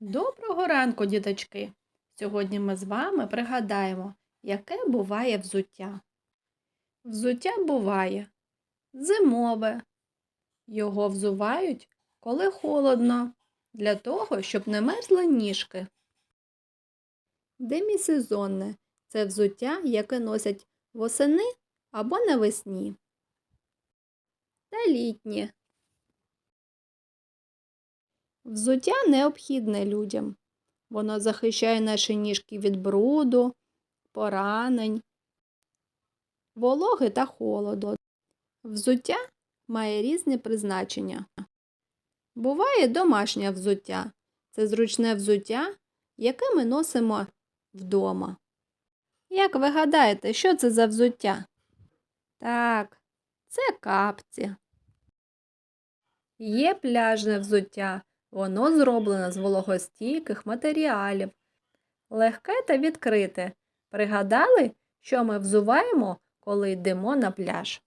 Доброго ранку, діточки! Сьогодні ми з вами пригадаємо, яке буває взуття. Взуття буває зимове. Його взувають, коли холодно, для того, щоб не мерзли ніжки. Демісезонне це взуття, яке носять восени або навесні. Та літнє. Взуття необхідне людям. Воно захищає наші ніжки від бруду, поранень, вологи та холоду. Взуття має різні призначення. Буває домашнє взуття. Це зручне взуття, яке ми носимо вдома. Як ви гадаєте, що це за взуття? Так, це капці. Є пляжне взуття. Воно зроблено з вологостійких матеріалів. Легке та відкрите. Пригадали, що ми взуваємо, коли йдемо на пляж?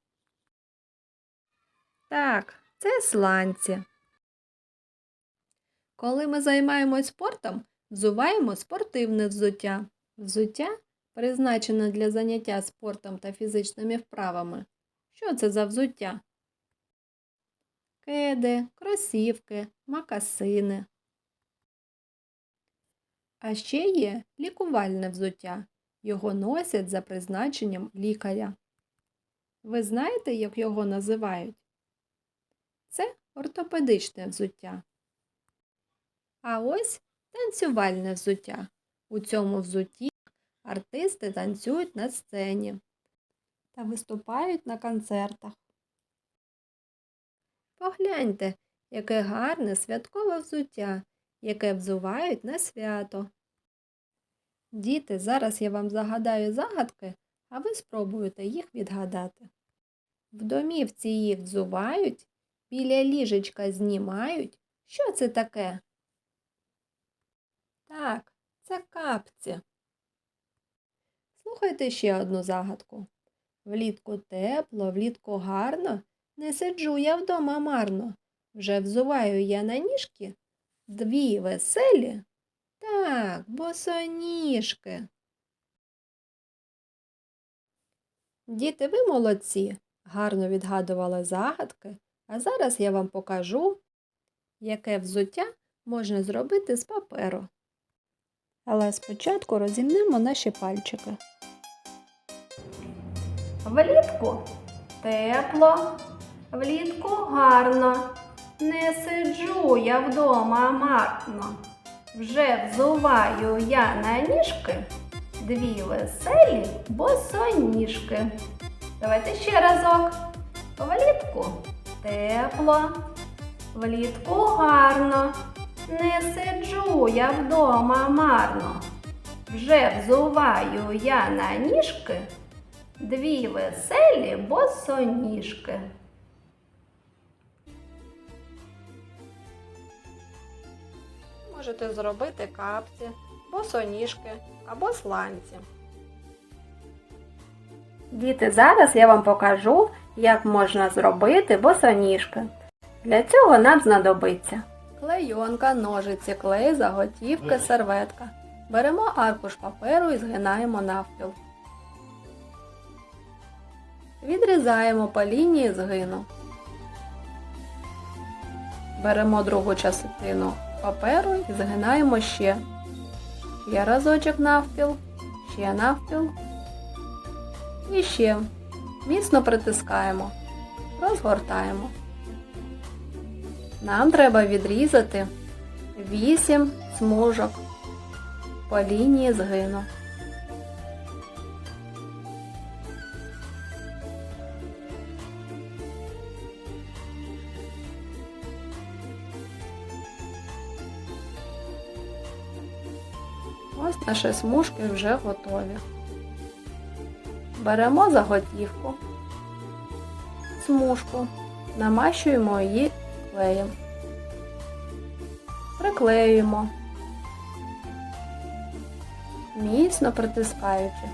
Так, це сланці. Коли ми займаємось спортом, взуваємо спортивне взуття. Взуття призначене для заняття спортом та фізичними вправами. Що це за взуття? Кеди, кросівки, макасини. А ще є лікувальне взуття. Його носять за призначенням лікаря. Ви знаєте, як його називають? Це ортопедичне взуття. А ось танцювальне взуття. У цьому взутті артисти танцюють на сцені та виступають на концертах. Погляньте, яке гарне святкове взуття, яке взувають на свято. Діти, зараз я вам загадаю загадки, а ви спробуєте їх відгадати. В домівці їх взувають, біля ліжечка знімають. Що це таке? Так, це капці. Слухайте ще одну загадку. Влітку тепло, влітку гарно, не сиджу я вдома марно. Вже взуваю я на ніжки дві веселі. Так, босоніжки. Діти, ви молодці, гарно відгадували загадки, а зараз я вам покажу, яке взуття можна зробити з паперу. Але спочатку розімнемо наші пальчики. Влітку тепло, влітку гарно. Не сиджу я вдома марно. Вже взуваю я на ніжки дві веселі босоніжки. Давайте ще разок. Влітку тепло, влітку гарно. Не сиджу я вдома марно. Вже взуваю я на ніжки дві веселі босоніжки. Можете зробити капці, босоніжки або сланці. Діти, зараз я вам покажу, як можна зробити босоніжки. Для цього нам знадобиться клейонка, ножиці, клей, заготівки, серветка. Беремо аркуш паперу і згинаємо навпіл. Відрізаємо по лінії згину. Беремо другу частину паперу і згинаємо ще. Ще разочок навпіл, ще навпіл. І ще міцно притискаємо, розгортаємо. Нам треба відрізати 8 смужок по лінії згину. Ось наші смужки вже готові. Беремо заготівку, смужку, намащуємо її клеєм, приклеюємо, міцно притискаючи.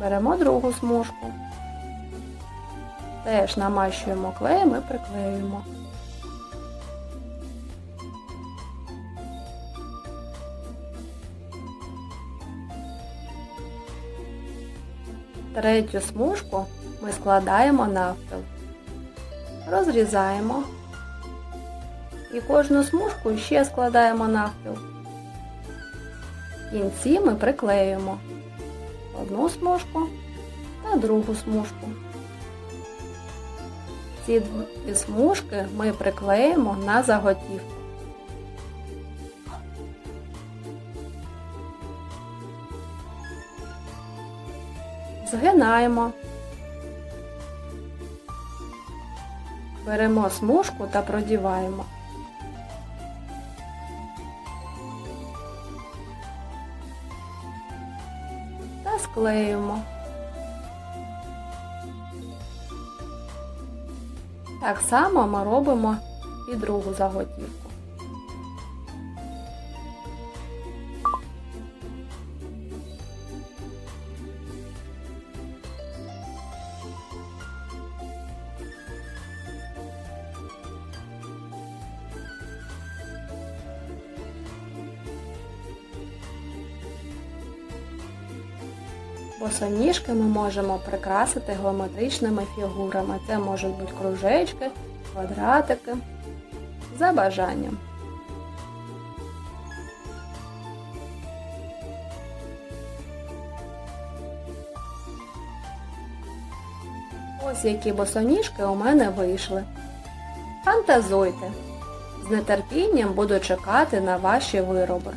Беремо другу смужку, теж намащуємо клеєм і приклеюємо. Третю смужку ми складаємо навпіл. Розрізаємо. І кожну смужку ще складаємо навпіл. Кінці ми приклеюємо одну смужку та другу смужку. Ці дві смужки ми приклеїмо на заготівку. Згинаємо. Беремо смужку та продіваємо. Та склеюємо. Так само ми робимо і другу заготівку. Босоніжки ми можемо прикрасити геометричними фігурами. Це можуть бути кружечки, квадратики за бажанням. Ось які босоніжки у мене вийшли. Фантазуйте! З нетерпінням буду чекати на ваші вироби.